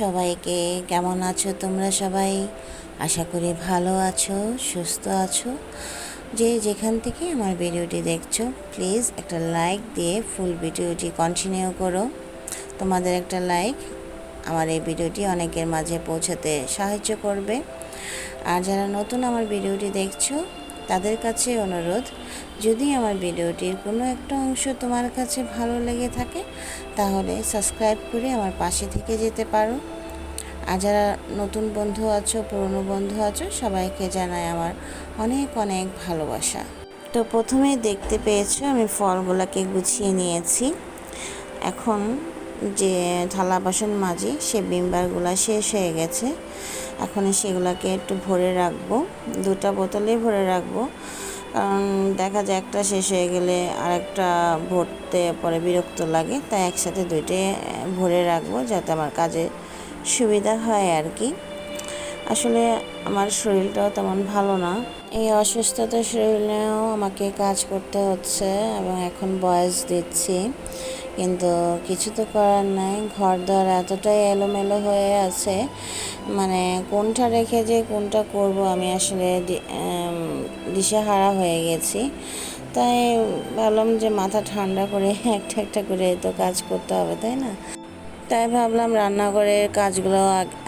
সবাইকে। কেমন আছো তোমরা সবাই? আশা করি ভালো আছো, সুস্থ আছো। যে যেখান থেকে আমার ভিডিওটি দেখছ প্লিজ একটা লাইক দিয়ে ফুল ভিডিওটি কন্টিনিউ করো। তোমাদের একটা লাইক আমার এই ভিডিওটি অনেকের মাঝে পৌঁছাতে সাহায্য করবে। আর যারা নতুন আমার ভিডিওটি দেখছ তাদের কাছে অনুরোধ, যদি আমার ভিডিওটির কোনো একটা অংশ তোমার কাছে ভালো লেগে থাকে, তাহলে সাবস্ক্রাইব করে আমার পাশে থেকে যেতে পারো। আর যারা নতুন বন্ধু আছো, পুরনো বন্ধু আছো, সবাইকে জানাই আমার অনেক অনেক ভালোবাসা। তো প্রথমে দেখতে পেয়েছ আমি ফলগুলোকে গুছিয়ে নিয়েছি। এখন যে থালা বাসন মাজি, সে বিমবারগুলো শেষ হয়ে গেছে। এখন সেগুলোকে একটু ভরে রাখব, দুটা বোতলেই ভরে রাখব। কারণ দেখা যায় একটা শেষ হয়ে গেলে আরেকটা ভরতে পরে বিরক্ত লাগে, তাই একসাথে দুইটাই ভরে রাখব যাতে আমার কাজে সুবিধা হয় আর কি। আসলে আমার শরীরটাও তেমন ভালো না। এই অসুস্থতার শরীরেও আমাকে কাজ করতে হচ্ছে এবং এখন বয়স দিচ্ছি। কিন্তু কিছু তো করার নাই ঘর দর এতটাই এলোমেলো হয়ে আছে। মানে কোনটা রেখে যে কোনটা করব আমি আসলে দিশেহারা হয়ে গেছি। তাই ভাবলাম যে মাথা ঠান্ডা করে একটা একটা করে তো কাজ করতে হবে, তাই না? তাই ভাবলাম রান্নাঘরের কাজগুলো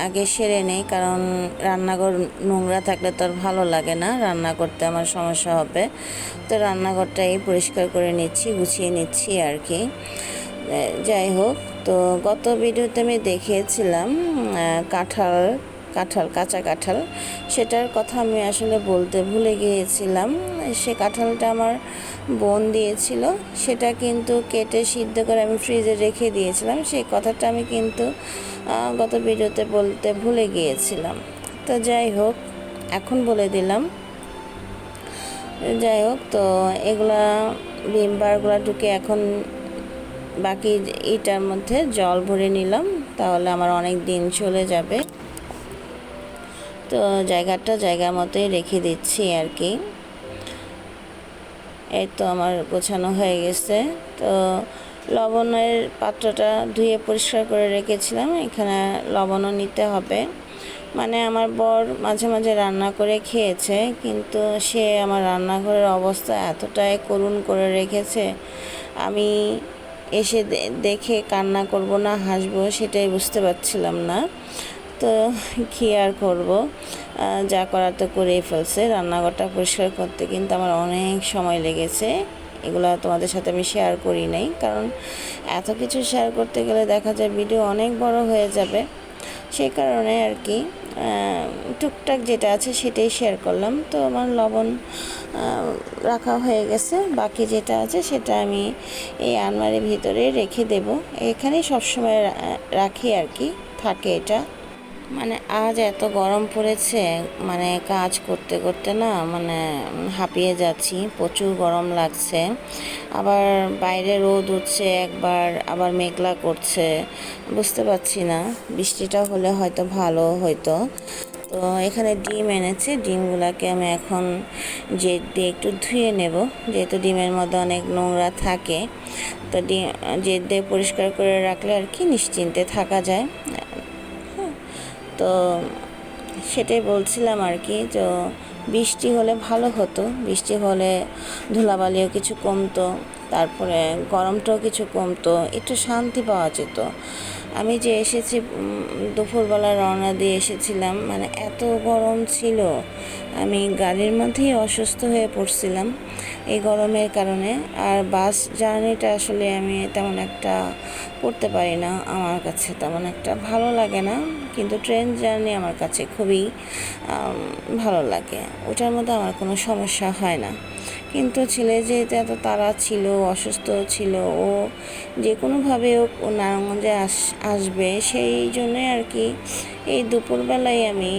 আগে সেরে নেই, কারণ রান্নাঘর নোংরা থাকলে তো আর ভালো লাগে না। রান্না করতে আমার সমস্যা হবে। তো রান্নাঘরটাই পরিষ্কার করে নিচ্ছি, গুছিয়ে নিচ্ছি আর কি। যাই হোক, তো গত ভিডিওতে আমি দেখিয়েছিলাম কাঁঠাল কাঁঠাল, কাঁচা কাঁঠাল। সেটার কথা আমি আসলে বলতে ভুলে গিয়েছিলাম। সে কাঁঠালটা আমার বোন দিয়েছিল। সেটা কিন্তু কেটে সিদ্ধ করে আমি ফ্রিজে রেখে দিয়েছিলাম। সেই কথাটা আমি কিন্তু গত ভিডিওতে বলতে ভুলে গিয়েছিলাম। তো যাই হোক, এখন বলে দিলাম। যাই হোক, তো এগুলা ভিমবারগুলো ঢুকে এখন বাকি ইটার মধ্যে জল ভরে নিলাম। তাহলে আমার অনেক দিন চলে যাবে। তো জায়গাটা জায়গা মতোই রেখে দিচ্ছি আর কি। এই তো আমার গোছানো হয়ে গেছে। তো লবণের পাত্রটা ধুয়ে পরিষ্কার করে রেখেছিলাম, এখানে লবণও নিতে হবে। মানে আমার বর মাঝে মাঝে রান্না করে খেয়েছে, কিন্তু সে আমার রান্নাঘরের অবস্থা এতটাই করুণ করে রেখেছে। আমি এসে দেখে কান্না করব না, হাসবো, সেটাই বুঝতে পারছিলাম না। তো কী আর করব? যা করার তো করেই ফেলছে। রান্নাঘরটা পরিষ্কার করতে কিন্তু আমার অনেক সময় লেগেছে। এগুলো তোমাদের সাথে আমি শেয়ার করি নাই। কারণ এত কিছু শেয়ার করতে গেলে দেখা যায় ভিডিও অনেক বড় হয়ে যাবে। সেই কারণে আর কি টুকটাক যেটা আছে সেটাই শেয়ার করলাম। তো আমার লবণ রাখা হয়ে গেছে। বাকি যেটা আছে সেটা আমি এই আলমারির ভিতরে রেখে দেব। এখানেই সবসময় রাখি আর কি। থাকে এটা। মানে আজ এত গরম পড়েছে মানে কাজ করতে করতে না মানে হাঁপিয়ে যাচ্ছি, প্রচুর গরম লাগছে। আবার বাইরে রোদ উঠছে, একবার আবার মেঘলা করছে, বুঝতে পারছি না। বৃষ্টিটা হলে হয়তো ভালো হয়তো তো এখানে ডিম এনেছে, ডিমগুলোকে আমি এখন জেট দিয়ে একটু ধুয়ে নেব। যেহেতু ডিমের মধ্যে অনেক নোংরা থাকে, তো ডিম জেট দিয়ে পরিষ্কার করে রাখলে আর কি নিশ্চিন্তে থাকা যায়। তো সেটাই বলছিলাম আর কি তো বৃষ্টি হলে ভালো হতো। বৃষ্টি হলে ধুলাবালিও কিছু কমতো, তারপরে গরমটাও কিছু কমতো, একটু শান্তি পাওয়া যেত। আমি যে এসেছি দুপুরবেলা রওনা দিয়ে এসেছিলাম মানে এত গরম ছিল, আমি গাড়ির মধ্যেই অসুস্থ হয়ে পড়ছিলাম এই গরমের কারণে। আর বাস জার্নিটা আসলে আমি তেমন একটা করতে পারি না আমার কাছে, তেমন একটা ভালো লাগে না, কিন্তু ট্রেন জার্নি আমার কাছে খুবই ভালো লাগে। ওটার মধ্যে আমার কোনো সমস্যা হয় না। কিন্তু ছেলে যেহেতু এত তাড়া ছিল, অসুস্থ ছিল, ও যে কোনোভাবে ও নারায়ণগঞ্জে আস, আসবে, সেই জন্যে আর কি এই দুপুরবেলায় আমি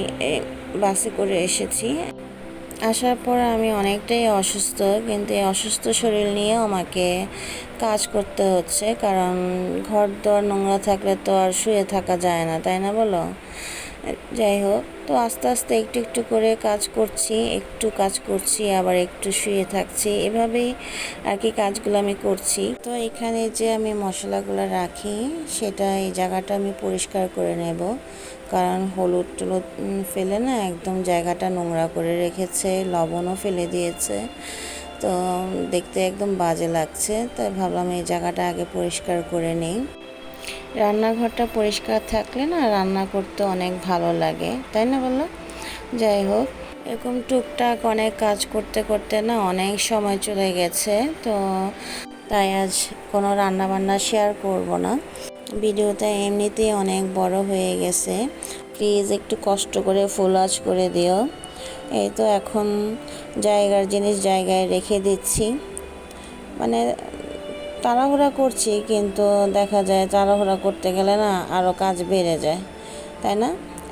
বাসে করে এসেছি। আসার পর আমি অনেকটাই অসুস্থ, কিন্তু এই অসুস্থ শরীর নিয়েও আমাকে কাজ করতে হচ্ছে, কারণ ঘর দর নোংরা থাকলে তো আর শুয়ে থাকা যায় না, তাই না বলো? যাই হোক, তো আস্তে আস্তে একটু একটু করে কাজ করছি, একটু কাজ করছি, আবার একটু শুয়ে থাকছি, এভাবেই আর কি কাজগুলো আমি করছি। তো এখানে যে আমি মশলাগুলো রাখি, সেটা এই জায়গাটা আমি পরিষ্কার করে নেব। কারণ হলুদ টলুদ ফেলে না একদম জায়গাটা নোংরা করে রেখেছে, লবণও ফেলে দিয়েছে। তো দেখতে একদম বাজে লাগছে, তাই ভাবলাম এই জায়গাটা আগে পরিষ্কার করে নিই। রান্নাঘরটা পরিষ্কার থাকলে না রান্না করতে অনেক ভালো লাগে, তাই না বলো? যাই হোক, এরকম টুকটাক অনেক কাজ করতে করতে না অনেক সময় চলে গেছে, তো তাই আজ কোনো রান্না বান্না শেয়ার করব না। ভিডিওটা এমনিতেই অনেক বড় হয়ে গেছে। প্লিজ একটু কষ্ট করে ফুল আজ করে দিও। এই তো এখন জায়গার জিনিস জায়গায় রেখে দিচ্ছি। মানে তাড়াহুড়া করছি, কিন্তু দেখা যায় তাড়াহুড়া করতে গেলে না আরও কাজ বেড়ে যায়, তাই না?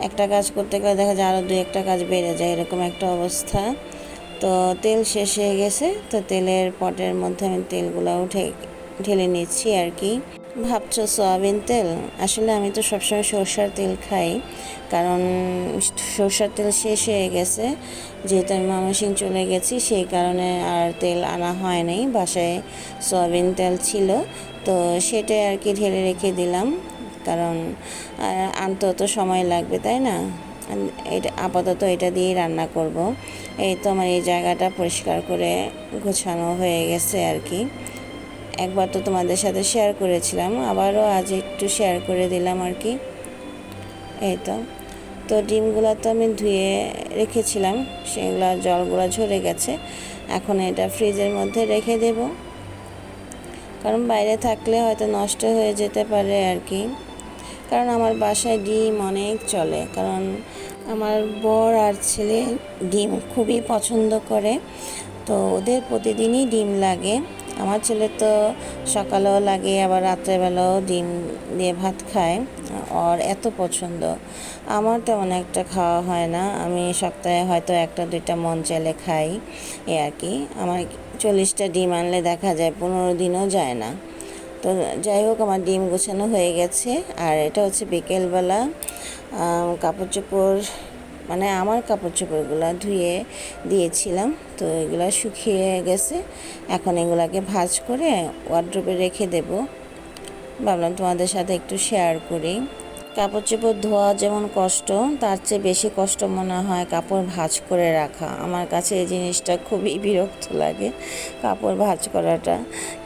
একটা কাজ করতে গেলে দেখা যায় আরও দু একটা কাজ বেড়ে যায়, এরকম একটা অবস্থা। তো তেল শেষ হয়ে গেছে, তো তেলের পটের মধ্যে আমি তেলগুলো উঠে, ঢেলে নিচ্ছি আর কি। ভাবছ সয়াবিন তেল? আসলে আমি তো সবসময় সরষার তেল খাই। কারণ সরষার তেল শেষ হয়ে গেছে। যেহেতু আমি মামাসিং চলে গেছি সেই কারণে আর তেল আনা হয় নাই। বাসায় সয়াবিন তেল ছিল। তো সেটাই আর কি ঢেলে রেখে দিলাম। কারণ আহ, আনতেও তো সময় লাগবে তাই না? এটা আপাতত এটা দিয়েই রান্না করব। এই তো আমার এই জায়গাটা পরিষ্কার করে গোছানো হয়ে গেছে আর কি। একবার তো তোমাদের সাথে শেয়ার করেছিলাম, আবারও আজ একটু শেয়ার করে দিলাম আর কি। এই তো। তো ডিমগুলো তো আমি ধুয়ে রেখেছিলাম, সেগুলো জলগুলো ঝরে গেছে। এখন এটা ফ্রিজের মধ্যে রেখে দেব। কারণ বাইরে থাকলে হয়তো নষ্ট হয়ে যেতে পারে আর কি। কারণ আমার বাসায় ডিম অনেক চলে, কারণ আমার বর আর ছেলে ডিম খুবই পছন্দ করে। তো ওদের প্রতিদিনই ডিম লাগে। আমার ছেলে তো সকালেও লাগে, আবার রাত্রেবেলাও ডিম দিয়ে ভাত খায়। আর এত পছন্দ। আমার তেমন একটা খাওয়া হয় না। আমি সপ্তাহে হয়তো একটা, দুইটা মন চাইলে খাই, এ আর কি। আমার চল্লিশটা ডিম আনলে দেখা যায় পনেরো দিনও যায় না। তো যাই হোক, আমার ডিম গোছানো হয়ে গেছে। আর এটা হচ্ছে বিকেলবেলা কাপড় চোপড় মানে আমার কাপড় চোপড়গুলো ধুয়ে দিয়েছিলাম, তো এগুলো শুকিয়ে গেছে। এখন এগুলাকে ভাজ করে ওয়ার্ড্রোপে রেখে দেব। ভাবলাম তোমাদের সাথে একটু শেয়ার করি। কাপড় চোপড় ধোয়া যেমন কষ্ট, তার চেয়ে বেশি কষ্ট মনে হয় কাপড় ভাঁজ করে রাখা। আমার কাছে এই জিনিসটা খুবই বিরক্ত লাগে, কাপড় ভাঁজ করাটা।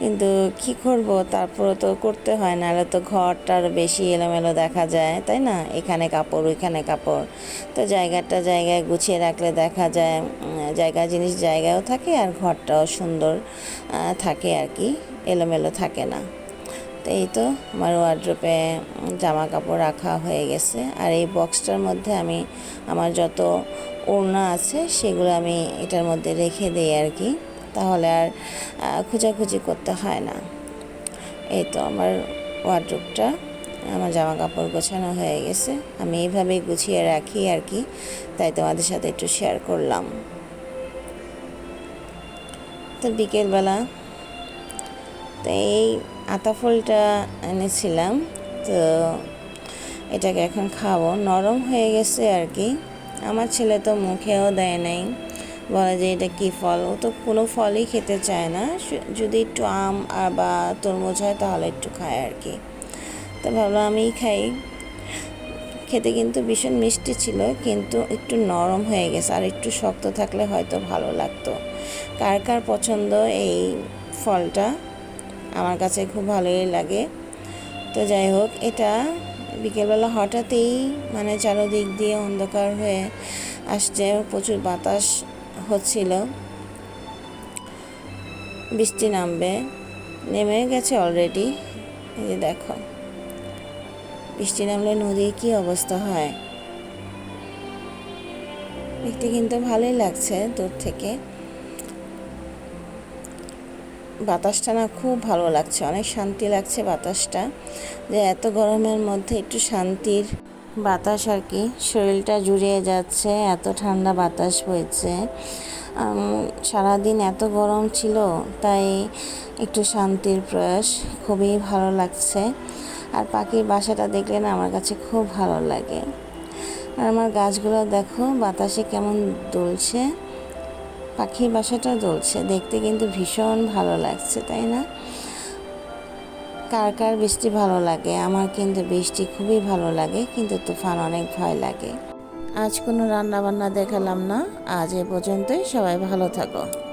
কিন্তু কি করব? তারপরে তো করতে হয়, নাহলে তো ঘরটা আরও বেশি এলোমেলো দেখা যায়, তাই না? এখানে কাপড়, ওইখানে কাপড়। তো জায়গাটা জায়গায় গুছিয়ে রাখলে দেখা যায় জায়গা জিনিস জায়গায়ও থাকে আর ঘরটাও সুন্দর থাকে আর কি, এলোমেলো থাকে না। তো এই তো আমার ওয়ার্ড্রোপে জামা কাপড় রাখা হয়ে গেছে। আর এই বক্সটার মধ্যে আমি আমার যত ওড়না আছে সেগুলো আমি এটার মধ্যে রেখে দিই আর কি। তাহলে আর খোঁজাখুঁজি করতে হয় না। এই তো আমার ওয়ার্ড্রোপটা আমার জামা কাপড় গোছানো হয়ে গেছে। আমি এইভাবেই গুছিয়ে রাখি আর কি। তাই তোমাদের সাথে একটু শেয়ার করলাম। তো বিকেলবেলা, তো এই আতা ফুলটা এনেছিলাম, তো এটাকে এখন খাব। নরম হয়ে গেছে আর কি। আমার ছেলে তো মুখেও দেয় নাই, বলে যে এটা কী ফল? ও তো কোনো ফলই খেতে চায় না। যদি একটু আম আর বা তরমুজ হয় তাহলে একটু খায় আর কি। তো ভাবলাম আমিই খাই। খেতে কিন্তু ভীষণ মিষ্টি ছিল, কিন্তু একটু নরম হয়ে গেছে। আর একটু শক্ত থাকলে হয়তো ভালো লাগতো। কার কার পছন্দ এই ফলটা? আমার কাছে খুব ভালোই লাগে। তো যাই হোক, এটা বিকেলবেলা হঠাৎই মানে চারোদিক দিয়ে অন্ধকার হয়ে আসছে, প্রচুর বাতাস হচ্ছিল। বৃষ্টি নামবে, নেমে গেছে অলরেডি এই যে দেখো, বৃষ্টি নামলে নদীর কী অবস্থা হয়? দেখতে কিন্তু ভালোই লাগছে দূর থেকে। বাতাসটা না খুব ভালো লাগছে, অনেক শান্তি লাগছে বাতাসটা। যে এত গরমের মধ্যে একটু শান্তির বাতাস আর কি, শরীরটা জুড়িয়ে যাচ্ছে, এত ঠান্ডা বাতাস বইছে। সারাদিন এত গরম ছিল, তাই একটু শান্তির প্রয়াস খুবই ভালো লাগছে। আর পাখির বাসাটা দেখলে না আমার কাছে খুব ভালো লাগে। আর আমার গাছগুলো দেখো, বাতাসে কেমন দুলছে। পাখির বাসাটা জ্বলছে। দেখতে কিন্তু ভীষণ ভালো লাগছে, তাই না? কার কার বৃষ্টি ভালো লাগে? আমার কিন্তু বৃষ্টি খুবই ভালো লাগে, কিন্তু তুফান অনেক ভয় লাগে। আজ কোনো রান্না বান্না দেখালাম না। আজ এ পর্যন্তই। সবাই ভালো থাকো।